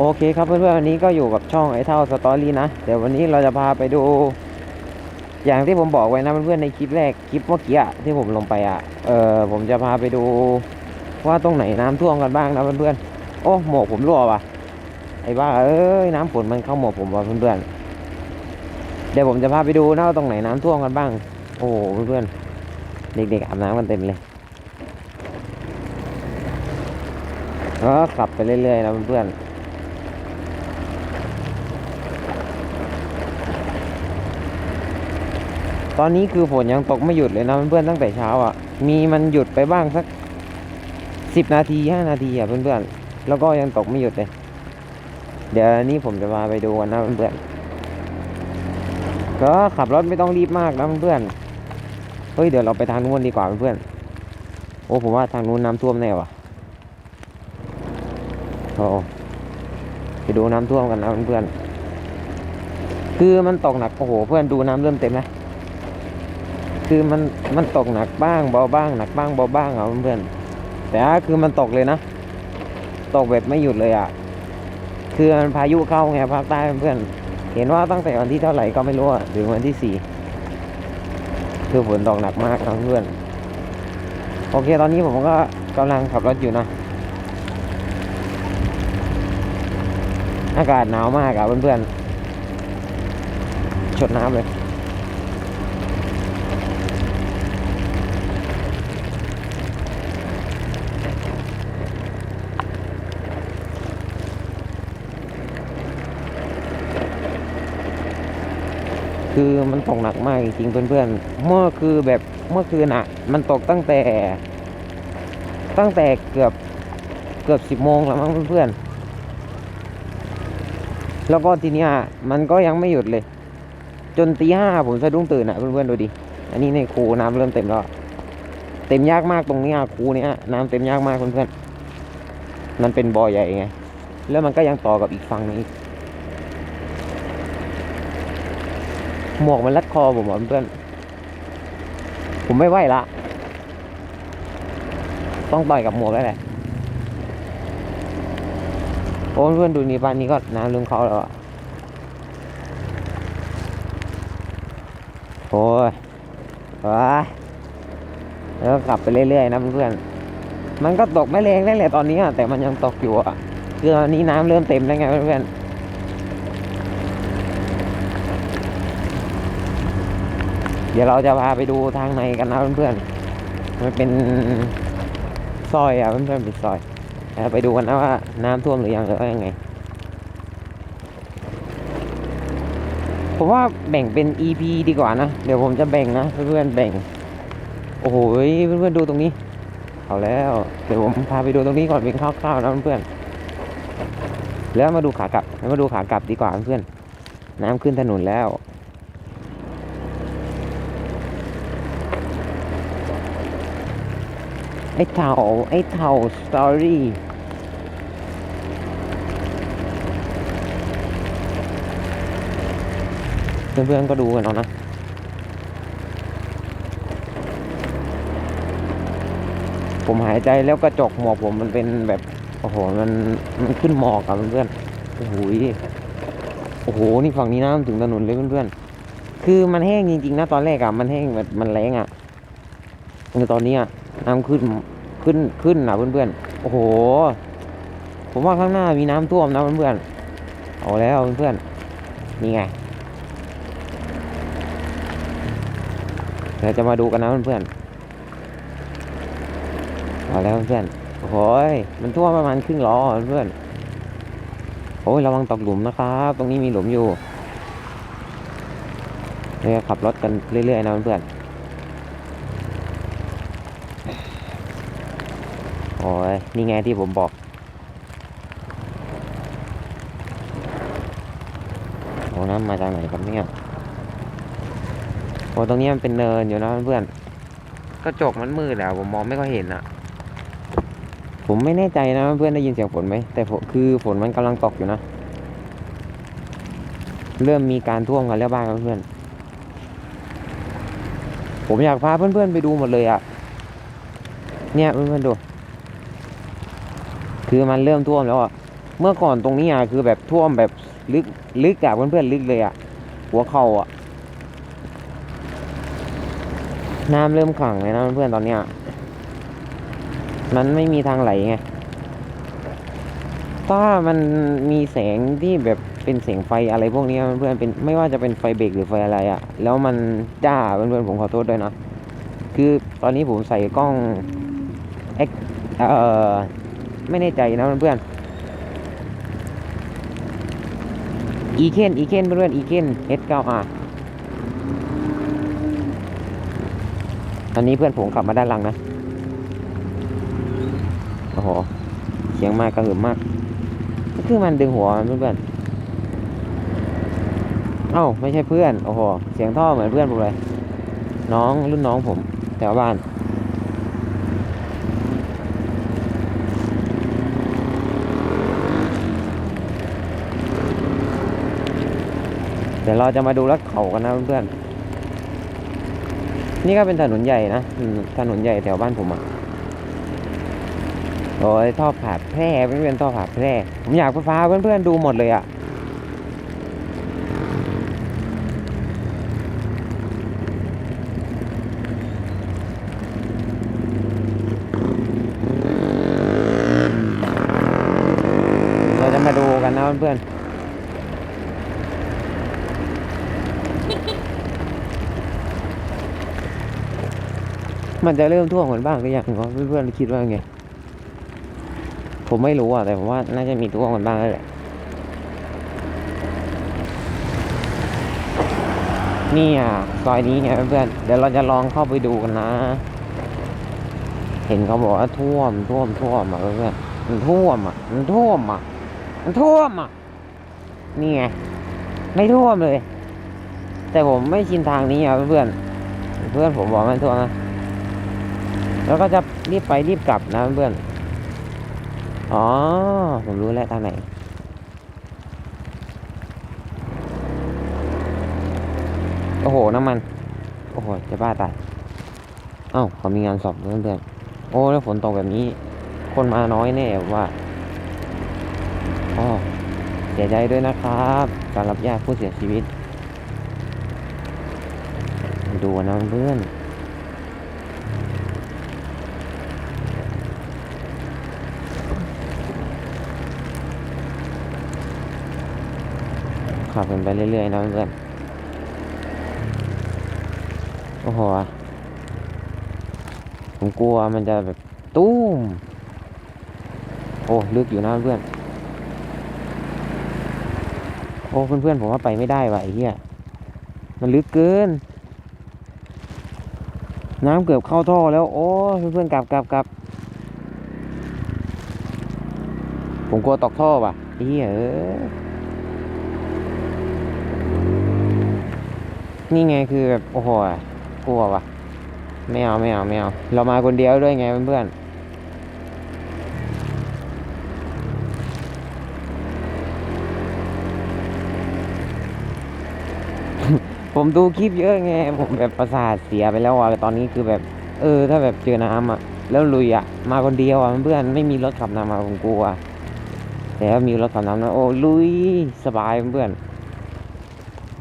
โอเคครับเพื่อนๆวันนี้ก็อยู่กับช่องไอ้เท่าสตอรี่นะ เดี๋ยววันนี้เราจะพาไปดู อย่างที่ผมบอกไว้นะเพื่อนๆในคลิปแรกคลิปเมื่อกี้ที่ผมลงไปอะเออผมจะพาไปดูว่าตรงไหนน้ำท่วมกันบ้างนะเพื่อนๆโอ้หมวกผมรั่วว่ะไอ้บ้าเอ้ยน้ำฝนมันเข้าหมวกผมว่ะเพื่อนๆเดี๋ยวผมจะพาไปดูนะว่าตรงไหนน้ำท่วมกันบ้าง โอ้เพื่อนๆเด็กๆอาบน้ำกันเต็มเลยแล้วก็ขับไปเรื่อยๆนะเพื่อนๆ ตอนนี้คือฝนยังตกไม่หยุดเลยนะเพื่อนๆตั้งแต่เช้าอะ มีมันหยุดไปบ้างสักสิบนาทีห้านาทีอะเพื่อนๆแล้วก็ยังตกไม่หยุดเลย เดี๋ยวนี้ผมจะพาไปดูกันนะเพื่อนๆก็ขับรถไม่ต้องรีบมากนะเพื่อนๆเฮ้ยเดี๋ยวเราไปทางนู้นดีกว่าเพื่อนๆโอ้ผมว่าทางนู้นน้ำท่วมแน่ว่ะโอ้ไปดูน้ำท่วมกันนะเพื่อนๆคือมันตกหนักโอ้โหเพื่อนดูน้ำเริ่มเต็มแล้ว คือมันมันตกหนักบ้างเบาบ้างหนักบ้างเบาบ้างอะเพื่อนแต่คือมันตกเลยนะ ตกแบบไม่หยุดเลยอะ คือมันพายุเข้าไงภาคใต้เพื่อนเห็นว่าตั้งแต่วันที่เท่าไหร่ก็ไม่รู้ถึงวันที่สี่คือฝนตกหนักมากนะเพื่อน โอเคตอนนี้ผมก็กำลังขับรถอยู่นะอากาศหนาวมากอะเพื่อนๆชดน้ำเลย คือมันตกหนักมากจริงเพื่อนๆ เมื่อคือแบบเมื่อคืนอะ มันตกตั้งแต่ ตั้งแต่เกือบเกือบสิบโมงแล้วมั้งเพื่อนๆ แล้วก็ทีเนี้ยมันก็ยังไม่หยุดเลย จนตีห้าผมสะดุ้งตื่นอะเพื่อนๆดูดิ อันนี้ในคูน้ำเริ่มเต็มแล้ว เต็มยากมากตรงนี้ยคูเนี้ยน้ำเต็มยากมากเพื่อนๆมันเป็นบ่อใหญ่ไง แล้วมันก็ยังต่อกับอีกฝั่งหนึงอีก หมวกมันรัดคอผมเพื่อน ผมไม่ไหวละ ต้องต่อยกับหมวกแล้วแหละ โอ้เพื่อนดูนี่บ้านนี้ก็น้ำลืมเขาแล้วอะโอ้ยว้าแล้วก็ขับไปเรื่อยๆนะเพื่อนมันก็ตกไม่แรงได้แหละตอนนี้อะแต่มันยังตกอยู่อะคือตอนนี้น้ำเริ่มเต็มแล้วไงเพื่อนๆ เดี๋ยวเราจะพาไปดูทางในกันนะเพื่อนๆ มันเป็นซอยอะเพื่อนๆเป็นซอยเดี๋ยวไปดูกันนะว่าน้ำท่วมหรือยังหรือว่ายังไง ผมว่าแบ่งเป็น EP ดีกว่านะ เดี๋ยวผมจะแบ่งนะเพื่อนๆแบ่ง โอ้โหเพื่อนๆดูตรงนี้ เอาแล้ว เดี๋ยวผมพาไปดูตรงนี้ก่อนเป็นคร่าวๆนะเพื่อนๆแล้วมาดูขากลับแล้วมาดูขากลับดีกว่าเพื่อนๆน้ำขึ้นถนนแล้ว ไอ้เท่าไอ้เท่าสตอรี่เพื่อนๆก็ดูกันเอานะผมหายใจแล้วกระจกหมอกผมมันเป็นแบบ โอ้โห มันมันขึ้นหมอกอะเพื่อนๆโอ้โหโอ้โห นี่ฝั่งนี้น้ำถึงถนนเลยเพื่อนๆ คือมันแห้งจริงๆนะตอนแรกอะมันแห้งแบบมันแรงอะแต่ตอนนี้อะ น้ำขึ้นขึ้นขึ้นนะเพื่อนๆ โอ้โห ผมว่าข้างหน้ามีน้ำท่วมนะเพื่อนๆ เอาแล้วเพื่อนๆ นี่ไงเดี๋ยวจะมาดูกันนะเพื่อนๆ เอาแล้วเพื่อนๆ โอ้ยมันท่วมประมาณครึ่งล้อเพื่อนโอ้ยระวังตกหลุมนะครับ ตรงนี้มีหลุมอยู่เดี๋ยวขับรถกันเรื่อยๆนะเพื่อนๆ อ้ยนี่ไงที่ผมบอก โอ้น้ำมาจากไหนครับเนี่ยโอ้ตรงนี้มันเป็นเนินอยู่นะเพื่อนกระจกมันมืดอะผมมองไม่ค่อยเห็นอะผมไม่แน่ใจนะเพื่อนได้ยินเสียงฝนไหมแต่คือฝนมันกำลังตกอยู่นะ เริ่มมีการท่วมกันแล้วบ้างเพื่อน ผมอยากพาเพื่อนๆไปดูหมดเลยอะเนี่ยเพื่อนๆดู คือมันเริ่มท่วมแล้วอะเมื่อก่อนตรงนี้อะคือแบบท่วมแบบลึกลึกอะเพื่อนๆลึกเลยอะหัวเข่าอะน้ำเริ่มขังเลยนะเพื่อนๆตอนเนี้ยมันไม่มีทางไหลไงถ้ามันมีแสงที่แบบเป็นแสงไฟอะไรพวกนี้เพื่อนๆเป็นไม่ว่าจะเป็นไฟเบรกหรือไฟอะไรอะแล้วมันจ้าเพื่อนๆผมขอโทษด้วยนะ คือตอนนี้ผมใส่กล้องเอ็กเอ่อ ไม่แน่ใจนะเพื่อนอีเคนอีเคนเพื่อนอีเคน S9R ตอนนี้เพื่อนผมขับมาด้านหลังนะ โอ้โห เสียงมากกระหึ่มมากคือมันดึงหัวเพื่อนเอ้าไม่ใช่เพื่อน โอ้โห เสียงท่อเหมือนเพื่อนผมเลย น้องรุ่นน้องผมแถวบ้าน เดี๋ยวเราจะมาดูรถเขากันนะเพื่อนๆนี่ก็เป็นถนนใหญ่นะถนนใหญ่แถวบ้านผมอะโอ้ยท่อผ่าแพร่เพื่อนๆท่อผ่าแพร่ผมอยากไปฟ้าเพื่อนๆดูหมดเลยอะเราจะมาดูกันนะเพื่อนๆ มันจะเริ่มท่วมเหมือนบ้างหรือยังเพื่อนๆคิดว่าไง ผมไม่รู้อะแต่ผมว่าน่าจะมีท่วมกันบ้างแล้วแหละนี่อะซอยนี้ไงเพื่อนเดี๋ยวเราจะลองเข้าไปดูกันนะ เห็นเขาบอกว่าท่วมท่วมท่วมอะเพื่อนมันท่วมอะมันท่วมอะมันท่วมอะนี่ไงไม่ท่วมเลย แต่ผมไม่ชินทางนี้อะเพื่อนเพื่อนผมบอกมันท่วมนะ แล้วก็จะรีบไปรีบกลับนะเพื่อน อ๋อ ผมรู้แล้วทางไหน โอ้โห น้ำมัน โอ้โห จะบ้าตายเอ้าเขามีงานสอบเพื่อนๆโอ้ แล้วฝนตกแบบนี้ คนมาน้อยแน่ว่าอ๋อเสียใจด้วยนะครับการรับญาติผู้เสียชีวิต ดูนะเพื่อน ขับกันไปเรื่อยๆนะเพื่อนโอ้โห ผมกลัวมันจะแบบตุ้ม โอ้ ลึกอยู่นะเพื่อน โอ้เพื่อนๆผมว่าไปไม่ได้ว่ะไอ้เหี้ย มันลึกเกิน น้ำเกือบเข้าท่อแล้ว โอ้เพื่อนๆกลับกลับกลับผมกลัวตกท่อว่ะไอ้เหี้ยเอ้ย นี่ไงคือแบบโอ้โหกลัวว่ะไม่เอาไม่เอาไม่เอาเรามาคนเดียวด้วยไงเพื่อนผมดูคลิปเยอะไงผมแบบประสาทเสียไปแล้วอะตอนนี้คือแบบ เออ ถ้าแบบเจอน้ำอะแล้วลุยอะมาคนเดียวอะเพื่อนไม่มีรถขับนำมาผมกลัวแต่ถ้ามีรถขับนำนะโอ้ลุยสบายเพื่อน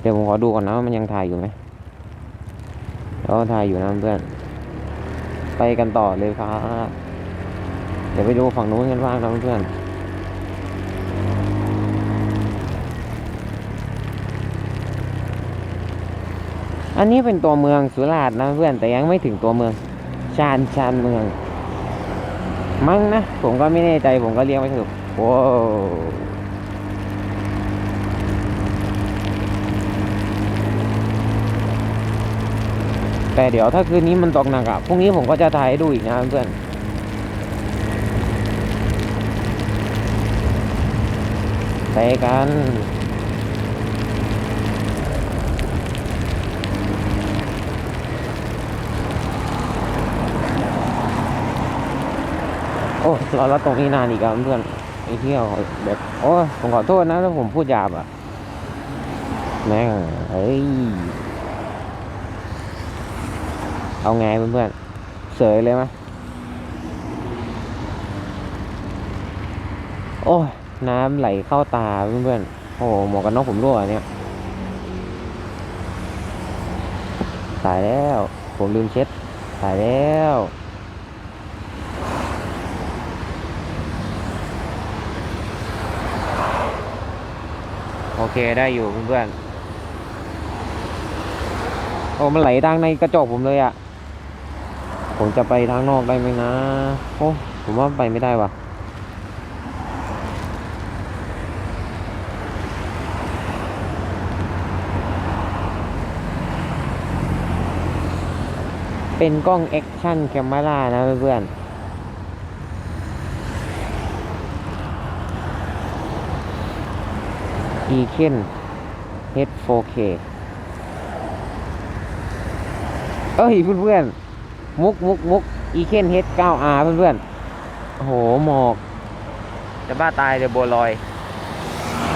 เดี๋ยวผมขอดูก่อนนะว่ามันยังถ่ายอยู่ไหมแล้วถ่ายอยู่นะเพื่อน ไปกันต่อเลยครับ เดี๋ยวไปดูฝั่งนู้นกันบ้างนะเพื่อนอันนี้เป็นตัวเมืองสุราษฎร์นะเพื่อนแต่ยังไม่ถึงตัวเมือง ชานชานเมือง มั้งนะ ผมก็ไม่แน่ใจผมก็เรียกไม่ถูกโว้ แต่เดี๋ยวถ้าคืนนี้มันตกหนักอะพรุ่งนี้ผมก็จะถ่ายให้ดูอีกนะเพื่อนไปกันโอ้รอรถตรงนี้นานอีกแล้วเพื่อนไอ้เที่ยวแบบโอ้ผมขอโทษนะถ้าผมพูดหยาบอะแม่งเฮ้ย เอาไงเพื่อนๆ เสยเลยไหมยโอ้ย น้ำไหลเข้าตาเพื่อนๆ โอ้โหหมวกกันน็อกผมรั่วเนี่ย ตายแล้ว ผมลืมเช็ด ตายแล้วโอเคได้อยู่เพื่อนๆโอ้มันไหลทางในกระจกผมเลยอะ่ะ ผมจะไปทางนอกได้ไหมนะ โอ้ ผมว่าไปไม่ได้ว่ะ เป็นกล้องแอคชั่นแคมรานะเพื่อนๆ e k e n H4K เอ้ยเพื่อนๆ มุกมุกมุก e k e n H9R เพื่อนๆ โอ้โห หมอก จะบ้าตายเดี๋ยวบัวลอย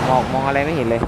หมอกมองอะไรไม่เห็นเลย